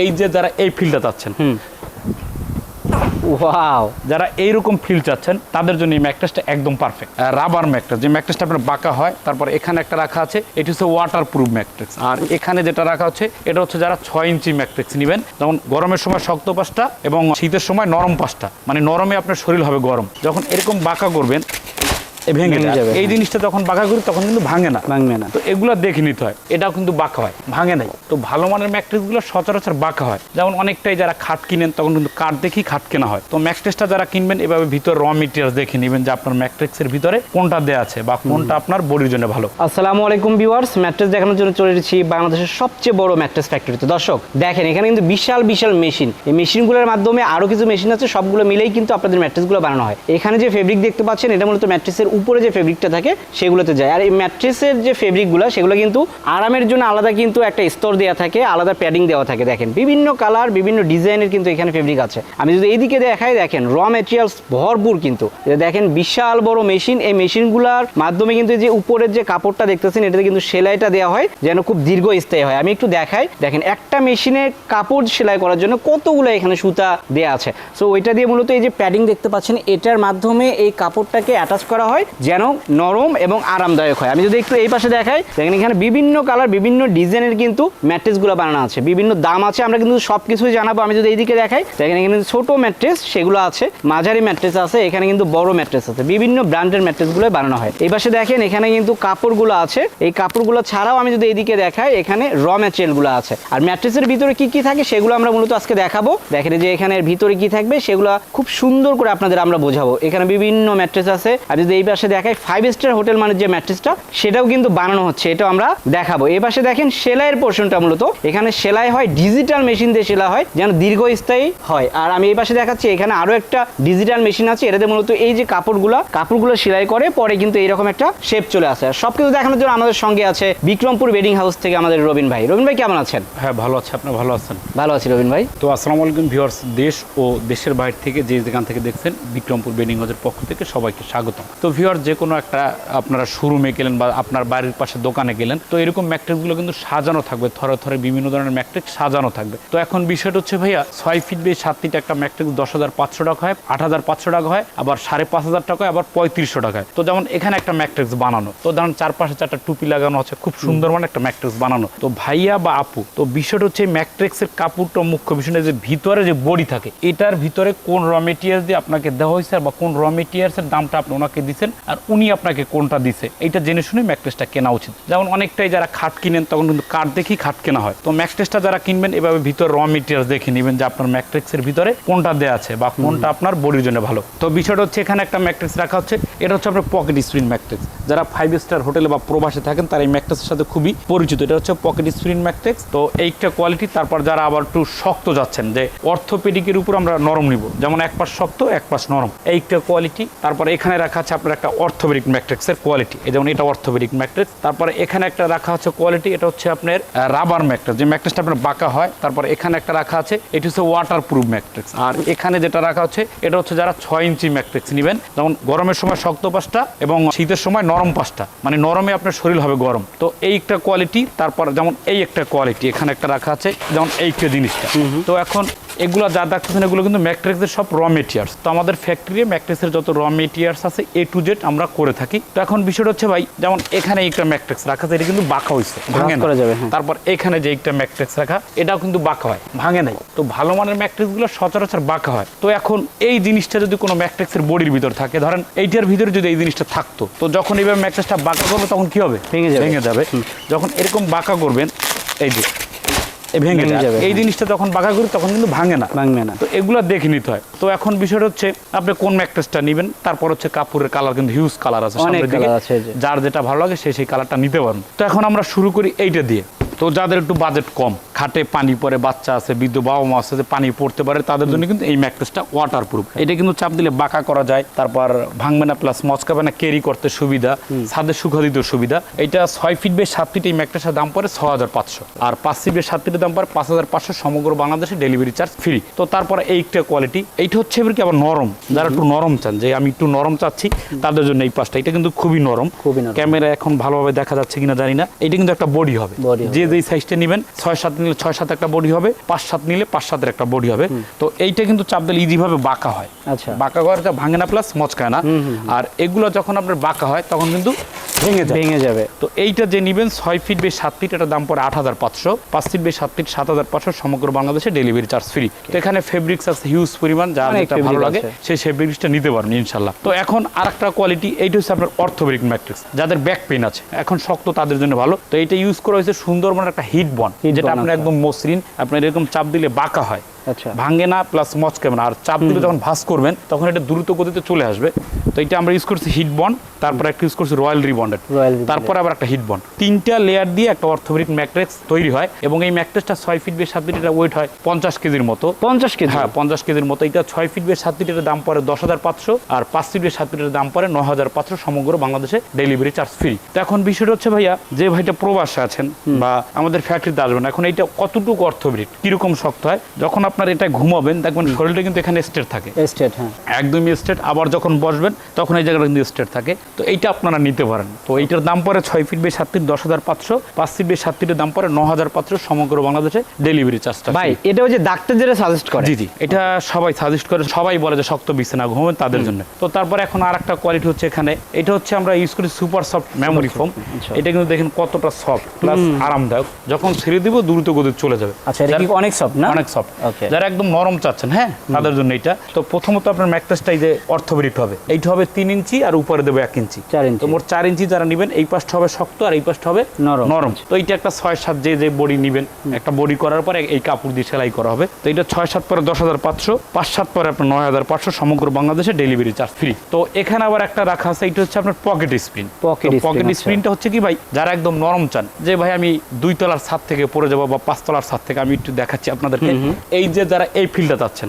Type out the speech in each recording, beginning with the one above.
এই যে যারা এই ফিল্ডটা চাচ্ছেন ওয়াও যারা এইরকম ফিল চাচ্ছেন তাদের জন্য এই ম্যাকট্রেসটা একদম পারফেক্ট। রাবার ম্যাকট্রেস যে ম্যাকট্রেসটা আপনার বাঁকা হয় তারপর এখানে একটা রাখা আছে এটি হচ্ছে ওয়াটার প্রুফ ম্যাকট্রেস আর এখানে যেটা রাখা হচ্ছে এটা হচ্ছে যারা ছয় ইঞ্চি ম্যাকট্রেক্স নেবেন যেমন গরমের সময় শক্ত পাশটা এবং শীতের সময় নরম পাশটা মানে নরমে আপনার শরীর হবে গরম। যখন এরকম বাঁকা করবেন ভেঙে যাবে, এই হ্যাঁ। জিনিসটা যখন বাঁকা করি তখন কিন্তু ভাঙে না। ভাঙবে না। তো এগুলো দেখে নিতে হয়। এটাও কিন্তু বাঁকা হয়। ভাঙে নাই। তো ভালো মানের ম্যাট্রেসগুলো সচরাচর বাঁকা হয়। যেমন অনেকটাই যারা খাট কিনেন তখন কিন্তু কাঠ দেখেই খাট কেনা হয়। তো ম্যাট্রেসটা যারা কিনবেন এভাবে ভিতর র মেটেরিয়ালস দেখে নেবেন যে আপনার ম্যাট্রিক্সের ভিতরে কোনটা দেওয়া আছে বা কোনটা আপনার বডির জন্য ভালো। আসসালামু আলাইকুম ভিউয়ার্স ম্যাট্রেস দেখানোর জন্য চলে এসেছি বাংলাদেশের সবচেয়ে বড় ম্যাট্রেস ফ্যাক্টরিতে দর্শক দেখেন এখানে কিন্তু বিশাল বিশাল মেশিন। এই মেশিনগুলোর মাধ্যমে আরও কিছু মেশিন আছে সবগুলো মিলেই কিন্তু আপনাদের ম্যাট্রেসগুলো বানানো হয়। এখানে যে ফেব্রিক দেখতে পাচ্ছেন এটা মূলত ম্যাট্রেসের উপরে যে ফেব্রিকটা থাকে, সেগুলোতে যায়। আর এই ম্যাট্রেসের যে ফেব্রিকগুলো সেগুলো কিন্তু আরামের জন্য আলাদা কিন্তু একটা স্তর দেওয়া থাকে, আলাদা প্যাডিং দেওয়া থাকে। দেখেন, বিভিন্ন কালার বিভিন্ন ডিজাইনের কিন্তু এখানে ফেব্রিক আছে। আমি যদি এইদিকে দেখাই, দেখেন র মেটেরিয়ালস ভরপুর কিন্তু। দেখেন, বিশাল বড় মেশিন এই মেশিনগুলোর মাধ্যমে কিন্তু যে উপরের যে কাপড়টা দেখতেছেন, এটাতে কিন্তু সেলাইটা দেওয়া হয়, যেন খুব দীর্ঘস্থায়ী হয়। আমি একটু দেখাই, দেখেন, একটা মেশিনে কাপড় সেলাই করার জন্য কতগুলো এখানে সুতা দেওয়া আছে। সো ওইটা দিয়ে মূলত এই যে প্যাডিং দেখতে পাচ্ছেন, এটার মাধ্যমে এই কাপড়টাকে অ্যাটাচ করা হয়। যেন নরম এবং আরামদায়ক হয়। আমি যদি একটু এই পাশে দেখাই, দেখেন এখানে বিভিন্ন কালার বিভিন্ন ডিজাইনের কিন্তু ম্যাট্রেসগুলো বানানো আছে। বিভিন্ন দাম আছে, আমরা কিন্তু সব কিছুই জানাব। আমি যদি এইদিকে দেখাই, দেখেন এখানে ছোট ম্যাট্রেস সেগুলো আছে। মাঝারি ম্যাট্রেস আছে, এখানে কিন্তু বড় ম্যাট্রেস আছে। বিভিন্ন ব্র্যান্ডের ম্যাট্রেসগুলো বানানো হয়। এই পাশে দেখেন, এখানে কিন্তু কাপড়গুলো আছে। এই কাপড়গুলো ছাড়াও আমি যদি এইদিকে দেখাই, এখানে র ম্যাটেরিয়ালগুলো আছে। আর ম্যাট্রেসের ভিতরে কি কি থাকে, সেগুলো আমরা মূলত আজকে দেখাবো। দেখেন যে এখানে ভিতরে কি থাকবে, সেগুলো খুব সুন্দর করে আপনাদের আমরা বোঝাবো। এখানে বিভিন্ন ম্যাট্রেস আছে। আর যদি এই পাশে দেখাই ফাইভ স্টার হোটেল মানে যে ম্যাট্রেসটা সেটাও কিন্তু বানানো হচ্ছে এটাও আমরা দেখাবো। এই পাশে দেখেন সেলাইয়ের পোর্শনটা মূলত। এখানে সেলাই হয় ডিজিটাল মেশিন দিয়ে সেলাই হয় যেন দীর্ঘস্থায়ী হয়। আর আমি এই পাশে দেখাচ্ছি এখানে আরও একটা ডিজিটাল মেশিন আছে এটাতে মূলত এই যে কাপড়গুলো কাপড়গুলো সেলাই করে পরে কিন্তু এরকম একটা শেপ চলে আসে। আর সবকিছু দেখানোর জন্য আমাদের সঙ্গে আছে বিক্রমপুর ওয়েডিং হাউস থেকে আমাদের রবিন ভাই। রবিন ভাই কেমন আছেন? হ্যাঁ ভালো আছে আপনি ভালো আছেন? ভালো আছি রবিন ভাই। তো আসসালামু আলাইকুম ভিউয়ার্স দেশ ও দেশের বাইরে থেকে যে যেখান থেকে দেখছেন বিক্রমপুর বেডিং হাউসের পক্ষ থেকে সবাইকে স্বাগতম। তো ভিউয়ার যে কোনো একটা আপনারা শোরুমে গেলেন বা আপনার বাড়ির পাশে দোকানে গেলেন তো এরকম ম্যাট্রিক্সগুলো কিন্তু সাজানো থাকবে থরে থরে বিভিন্ন ধরনের ম্যাট্রিক্স সাজানো থাকবে। তো এখন বিষয়টা হচ্ছে ভাইয়া ছয় ফিট বেয়ে সাত ফিট একটা ম্যাট্রিক্স দশ হাজার পাঁচশো টাকা হয় আট হাজার পাঁচশো টাকা হয় আবার সাড়ে পাঁচ হাজার টাকা হয় আবার পঁয়ত্রিশশো টাকা হয়। তো যেমন এখানে একটা ম্যাট্রিক্স বানানো তো ধরুন চারপাশে চারটা টুপি লাগানো আছে খুব সুন্দর মানে একটা ম্যাট্রিক্স বানানো। তো ভাইয়া বা আপু তো বিষয়টা হচ্ছে ম্যাট্রিক্সের কাপড়টা মুখ্য বিষয়টা যে ভিতরে যে বডি থাকে এটার ভিতরে কোন র মেটেরিয়াল দিয়ে আপনাকে দেওয়া হয়েছে বা কোন র মেটেরিয়ালসের দামটা আপনি ওনাকে দিচ্ছেন আর উনি আপনাকে কোনটা দিছে? এটা জেনে শুনে ম্যাট্রেসটা কেনা উচিত। যেমন অনেকটাই যারা খাট কিনেন তখন কিন্তু কাঠ দেখি খাট কেনা হয়। তো ম্যাট্রেসটা যারা কিনবেন এভাবে ভিতর র মেটেরিয়াল দেখে নেবেন যে আপনার ম্যাট্রিক্সের ভিতরে কোনটা দেওয়া আছে বা কোনটা আপনার বডির জন্য ভালো। তো বিষয়টা হচ্ছে এখানে একটা ম্যাট্রিক্স রাখা হচ্ছে এটা হচ্ছে আপনার পকেট স্প্রিন ম্যাট্রিক্স যারা ফাইভ স্টার হোটেলে বা প্রবাসে থাকেন, তারা এই ম্যাট্রিক্সের সাথে খুবই পরিচিত। এটা হচ্ছে পকেট স্প্রিন ম্যাট্রিক্স তো এইটা কোয়ালিটি তারপর যারা আবার একটু শক্ত যাচ্ছেন, যে অর্থোপেডিকের উপর আমরা নরম নিব। যেমন এক পাশ শক্ত, এক পাশ নরম। এইটা কোয়ালিটি তারপর এখানে রাখা আছে আপনার একটা অর্থোপেডিক ম্যাট্রিক্সের কোয়ালিটি যেমন এটা অর্থোপেডিক ম্যাট্রিক্স তারপরে এখানে একটা রাখা হচ্ছে কোয়ালিটি এটা হচ্ছে আপনার রাবার ম্যাট্রিক্স যে ম্যাট্রিক্সটা আপনার বাঁকা হয়, তারপর এখানে একটা রাখা আছে, এটি হচ্ছে ওয়াটার প্রুফ ম্যাট্রিক্স আর এখানে যেটা রাখা হচ্ছে, এটা হচ্ছে যারা ছয় ইঞ্চি ম্যাট্রিক্স নেবেন। যেমন গরমের সময় শক্ত পাশটা এবং শীতের সময় নরম পাশটা মানে নরমে আপনার শরীর হবে গরম। তো এই একটা কোয়ালিটি তারপর যেমন এই একটা কোয়ালিটি এখানে একটা রাখা আছে যেমন এই জিনিসটা। তো এখন এগুলো যা দেখতেছেন এগুলো কিন্তু ম্যাট্রিক্সের সব র মেটেরিয়ালস তো আমাদের ফ্যাক্টরি ম্যাট্রিক্সের যত র মেটেরিয়ালস আছে এ টু জেড আমরা করে থাকি। তো এখন বিষয়টা হচ্ছে ভাই যেমন এখানে একটা ম্যাট্রিক্স রাখা আছে এটা কিন্তু বাঁকা হয়েছে ভাঙে করা যাবে, হ্যাঁ। তারপর এখানে যে একটা ম্যাট্রিক্স রাখা এটাও কিন্তু বাঁকা হয় ভাঙে নাই। তো ভালো মানের ম্যাট্রিক্সগুলো সচরাচর বাঁকা হয়। তো এখন এই জিনিসটা যদি কোনো ম্যাট্রিক্সের বডির ভিতর থাকে ধরেন এইটার ভিতরে যদি এই জিনিসটা থাকতো তো যখন এইভাবে ম্যাট্রিক্সটা বাঁকা করবে তখন কি হবে? ভেঙে যাবে। ভেঙে যাবে। যখন এরকম বাঁকা করবেন এই যে ভেঙে যাবে এই হ্যাঁ। জিনিসটা যখন বাঁকা করি তখন কিন্তু ভাঙে না। ভাঙবে না। তো এগুলো দেখে নিতে হয়। তো এখন বিষয়টা হচ্ছে আপনি কোন ম্যাকটেসটা নেবেন তারপর হচ্ছে কাপড়ের কালার কিন্তু হিউজ কালার আছে অনেক সামনের আছে, যার যেটা ভালো লাগে সে সেই কালারটা নিতে পারেন তো এখন আমরা শুরু করি এইটা দিয়ে। তো যাদের একটু বাজেট কম খাটে পানি পড়ে বাচ্চা আছে বৃদ্ধ বাবা মা আছে পানি পড়তে পারে তাদের জন্য কিন্তু এই ম্যাট্রেসটা ওয়াটার প্রুফ এটা কিন্তু চাপ দিলে বাঁকা করা যায় তারপর ভাঙবে না প্লাস মচকাবে না ক্যারি করতে সুবিধা ছাদে শুকা দিতে সুবিধা। এটা ছয় ফিট বেশ সাত ফিট এই ম্যাট্রেসের দাম পড়ে ছ হাজার পাঁচশো। আর পাঁচ ফিট বেশ সাত ফিটের দাম পড়ে পাঁচ হাজার পাঁচশো সমগ্র বাংলাদেশে ডেলিভারি চার্জ ফ্রি তো তারপরে এইটা কোয়ালিটি এইটা হচ্ছে এবার কি আবার নরম। যারা একটু নরম চান যে আমি একটু নরম চাচ্ছি তাদের জন্য এই পাশটা এটা কিন্তু খুবই নরম। খুবই ক্যামেরা এখন ভালোভাবে দেখা যাচ্ছে কিনা জানি না। এটা কিন্তু একটা বডি হবে। যে যেই সাইজটা নেবেন ছয় সাত নিলে নিলে ছয় সাত একটা বডি হবে পাঁচ সাত নিলে পাঁচ সাতের একটা বডি হবে। তো এইটা কিন্তু চাপ দিলে ইজিভাবে বাঁকা হয়। আচ্ছা। বাঁকা ঘরটা ভাঙে না প্লাস মচকায় না। আর এগুলো যখন আপনার বাঁকা হয় তখন কিন্তু ভেঙে যায় ভেঙে যাবে। তো এইটা যে নিবেন ছয় ফিট বেশ সাত ফিট এটার দাম পড়ে আট হাজার পাঁচশো। পাঁচ ফিট বেশ সাত ফিট সাত হাজার পাঁচশো সমগ্র বাংলাদেশে ডেলিভারি চার্জ ফ্রি তো এখানে ফেব্রিক্স আছে হিউজ পরিমাণ অনেক যেটা ভালো লাগে সেই ফেব্রিক্সটা নিতে পারবেন ইনশাল্লাহ। তো এখন আর একটা কোয়ালিটি এইটা হচ্ছে আপনার অর্থোবেরিক ম্যাট্রিক্স যাদের ব্যাক পেন আছে এখন শক্ত তাদের জন্য ভালো। তো এটা ইউজ করা হয়েছে সুন্দরবনের একটা হিট বন যেটা আপনার আচ্ছা। একদম মসৃণ আপনার এরকম চাপ দিলে বাঁকা হয়। আচ্ছা। ভাঙে না প্লাস মচকাবে না আর চাপ দিলে যখন ভাস করবেন তখন এটা দ্রুত গতিতে চলে আসবে। তো এটা আমরা ইউজ করছি হিট বন্ড তারপর একটা ইউজ করছি রয়্যাল রিবন্ডেড। তারপর আবার একটা হিট বন্ড তিনটা লেয়ার দিয়ে একটা অর্থোবেরিক ম্যাট্রিক্স তৈরি হয় এবং এই ম্যাট্রিক্সটা ছয় ফিট বেশ সাত ফিট এটা ওয়েট হয় পঞ্চাশ কেজির মতো। পঞ্চাশ কেজি হ্যাঁ পঞ্চাশ কেজির মতো। এটা ছয় ফিট বেশ সাত ফিটের দাম পড়ে দশ হাজার পাঁচশো আর পাঁচ ফিট বেশ সাত ফিটের দাম পড়ে ন হাজার পাঁচশো সমগ্র বাংলাদেশে ডেলিভারি চার্জ ফ্রি তো এখন বিষয়টা হচ্ছে ভাইয়া যে ভাইটা প্রবাসে আছেন বা আমাদের ফ্যাক্টরিতে আসবেন এখন এইটা কতটুকু অর্থোবেরিক কীরকম শক্ত হয়? যখন আপনার এটা ঘুমাবেন দেখবেন শরীরটা কিন্তু এখানে স্টেট থাকে। এস্টেট হ্যাঁ। একদমই স্টেট আবার যখন বসবেন তখন এই জায়গাটা কিন্তু স্টেট থাকে। তো এইটা আপনারা নিতে পারেন। তো এইটার দাম পড়ে ছয় ফিট বেশ সাত ফিট দশ হাজার পাঁচশো পাঁচ ফিট বেশ সাত ফিটের দাম পড়ে ন হাজার পাঁচশো সমগ্র বাংলাদেশে ডেলিভারি চার্জটা ভাই এটা ওই যে ডাক্তার যেটা সাজেস্ট করে। জি জি এটা সবাই সাজেস্ট করে সবাই বলে যে শক্ত বিছানা ঘুমাবেন তাদের জন্য। তো তারপরে এখন আর একটা কোয়ালিটি হচ্ছে এখানে এটা হচ্ছে আমরা ইউজ করি সুপার সফট মেমোরি ফোম। এটা কিন্তু দেখেন কতটা সফট প্লাস আরামদায়ক। যখন ছেড়ে দিব দ্রুত গতি চলে যাবে। আচ্ছা এটা কি অনেক সফট না? অনেক সফট. যারা একদম নরম চাচ্ছেন হ্যাঁ? তাদের জন্য এটা। তো প্রথমত আপনার ম্যাট্রেসটা এই যে অর্থোবেরিক হবে। এইটা হবে তিন ইঞ্চি আর উপরে দেবো এক ইঞ্চি। চার ইঞ্চি। তো মোট চার ইঞ্চি যারা নেবেন এই পাশটা হবে শক্ত আর এই পাশটা হবে নরম। নরম। তো এইটা একটা ছয় সাত যে যে বডি নেবেন একটা বডি করার পরে এই কাপড় দিয়ে সেলাই করা হবে। তো এটা ছয় সাত পরে দশ হাজার পাঁচশো পাঁচ সাত পরে আপনার নয় হাজার পাঁচশো সমগ্র বাংলাদেশে ডেলিভারি চার্জ ফ্রি। তো এখানে আবার একটা রাখা আছে এটা হচ্ছে আপনার পকেট স্প্রিন। পকেট আচ্ছা। স্প্রিনটা হচ্ছে কি ভাই যারা একদম নরম চান যে ভাই আমি দুই তলার ছাদ থেকে পড়ে যাব বা পাঁচ তলার ছাদ থেকে আমি একটু দেখাচ্ছি আপনাদেরকে। এই যে যারা এই ফিল্ডে চাচ্ছেন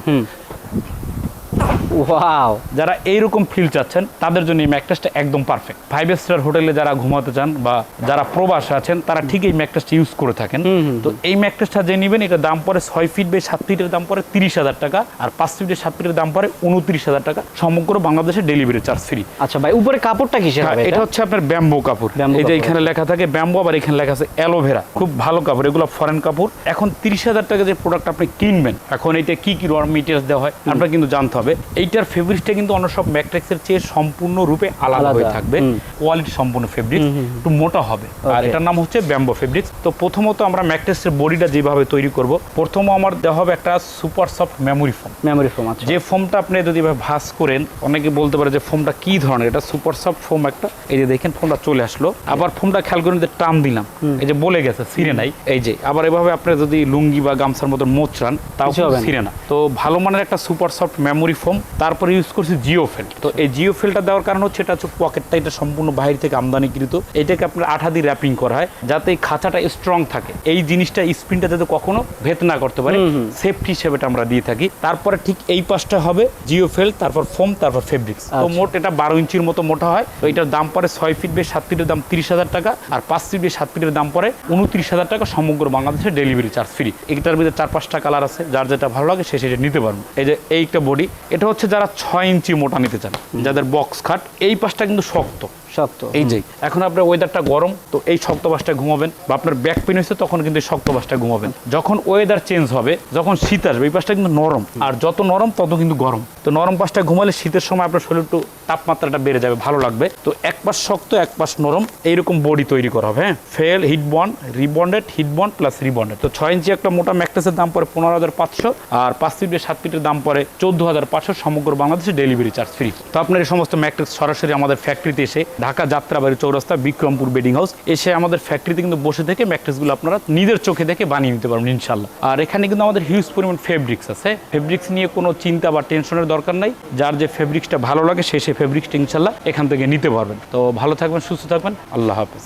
ওয়াও যারা এইরকম ফিল চাচ্ছেন তাদের জন্য এই ম্যাকটাসটা একদম পারফেক্ট ফাইভ স্টার হোটেলে যারা ঘুমাতে চান বা যারা প্রবাসে আছেন তারা ঠিক এই ম্যাকটাসটা ইউজ করে থাকেন। তো এই ম্যাকটাসটা যে নেবেন এটা দাম পড়ে ছয় ফিট বাই সাত ফিটের দাম পড়ে তিরিশ হাজার টাকা আর পাঁচ ফিটের সাত ফিটের দাম পড়ে উনত্রিশ হাজার টাকা। সমগ্র বাংলাদেশে ডেলিভারি চার্জ ফ্রি আচ্ছা ভাই উপরে কাপড়টা কিসের হবে এটা? হচ্ছে আপনার ব্যাম্বো কাপড়। এই যে এখানে লেখা থাকে ব্যাম্বো আবার এখানে লেখা আছে অ্যালোভেরা খুব ভালো কাপড় এগুলো ফরেন কাপড়। এখন তিরিশ হাজার টাকা যে প্রোডাক্ট আপনি কিনবেন এখন এটা কি কি র মেটেরিয়ালস দেওয়া হয় আপনার কিন্তু জানতে হবে। এইটার ফেব্রিকটা কিন্তু অন্য সব ম্যাট্রিক্সের চেয়ে সম্পূর্ণরূপে আলাদা আলাদা, হয়ে থাকবে। কোয়ালিটি সম্পূর্ণ ফেব্রিক্স একটু মোটা হবে। আর এটার নাম হচ্ছে ব্যাম্বো ফেব্রিক্স তো প্রথমত আমরা ম্যাট্রিক্সের বডিটা যেভাবে তৈরি করব প্রথম আমার দেওয়া হবে একটা super soft memory foam memory foam আছে যে ফোমটা আপনি যদি এভাবে ভাঁজ করেন অনেকে বলতে পারে যে ফোমটা কি ধরনের? এটা সুপার সফট ফোম একটা। এই যে দেখেন ফোমটা চলে আসলো। আবার ফোমটা খেয়াল করেন যে টান দিলাম। এই যে বলে গেছে সিরে নাই। এই যে আবার এভাবে আপনি যদি লুঙ্গি বা গামছার মতো মোচরান তাও। সিরে না। তো ভালো মানের একটা সুপার সফট মেমোরি ফোম তারপরে ইউজ করছি জিও ফেল তো এই জিও ফেলটা দেওয়ার কারণ হচ্ছে এটা হচ্ছে পকেটটা এটা সম্পূর্ণ বাইরে থেকে আমদানিকৃত। এটাকে আপনার আঠা দিয়ে র্যাপিং করা হয় যাতে এই খাঁচাটা স্ট্রং থাকে। এই জিনিসটা স্প্রিনটা যাতে কখনো ভেদ না করতে পারে সেফটি হিসেবে এটা আমরা দিয়ে থাকি। তারপরে ঠিক এই পাশটা হবে জিও ফেল তারপর ফোম তারপর ফেব্রিক্স তো আচ্ছা। মোট এটা বারো ইঞ্চির মতো মোটা হয়। তো এটার দাম পরে ছয় ফিট বেশ সাত ফিটের দাম তিরিশ হাজার টাকা আর পাঁচ ফিট বেশ সাত ফিটের দাম পরে উনত্রিশ হাজার টাকা সমগ্র বাংলাদেশে ডেলিভারি চার্জ ফ্রি এটার ভিতরে চার পাঁচটা কালার আছে যার যেটা ভালো লাগে সে সেটা নিতে পারবেন এই যে এইটা বডি এটা হচ্ছে যারা ছয় ইঞ্চি মোটা নিতে চান যাদের বক্স খাট এই পাশটা কিন্তু শক্ত। শক্ত। এই যে, এখন আপনার ওয়েদারটা গরম, তো এই শক্ত বাসটা ঘুমাবেন বা আপনার ব্যাক পেন হয়েছে, তখন কিন্তু শক্ত বাসটা ঘুমাবেন। যখন ওয়েদার চেঞ্জ হবে, যখন শীত আসবে, এই পাশটা কিন্তু নরম। আর যত নরম, তত কিন্তু গরম। তো নরম পাশটা ঘুমালে শীতের সময় আপনার শরীর একটু তাপমাত্রাটা বেড়ে যাবে, ভালো লাগবে। তো এক পাশ শক্ত, এক পাশ নরম, এইরকম বডি তৈরি করা হবে হ্যাঁ? Fail heat bond rebonded heat bond plus rebonded তো ছয় ইঞ্চি একটা মোটা ম্যাকটেসের দাম পড়ে পনেরো হাজার পাঁচশো, আর পাঁচ ফিটের সাত ফিটের দাম পড়ে চোদ্দ হাজার পাঁচশো, সমগ্র বাংলাদেশে ডেলিভারি চার্জ ফ্রি তো আপনার এই সমস্ত ম্যাকটেক্স সরাসরি আমাদের ফ্যাক্টরিতে এসে ঢাকা যাত্রাবাড়ি চৌরাস্তা বিক্রমপুর বেডিং হাউস এসে আমাদের ফ্যাক্টরিতে কিন্তু বসে থেকে ম্যাট্রেসগুলো আপনারা নিজের চোখে দেখে বানিয়ে নিতে পারবেন ইনশাল্লাহ আর এখানে কিন্তু আমাদের হিউজ পরিমাণ ফেব্রিক্স আছে। ফেব্রিক্স নিয়ে কোনো চিন্তা বা টেনশনের দরকার নাই। যার যে ফেব্রিক্সটা ভালো লাগে, সে সেই ফেব্রিক্সটা ইনশাল্লাহ এখান থেকে নিতে পারবেন। তো ভালো থাকবেন, সুস্থ থাকবেন। আল্লাহ হাফেজ।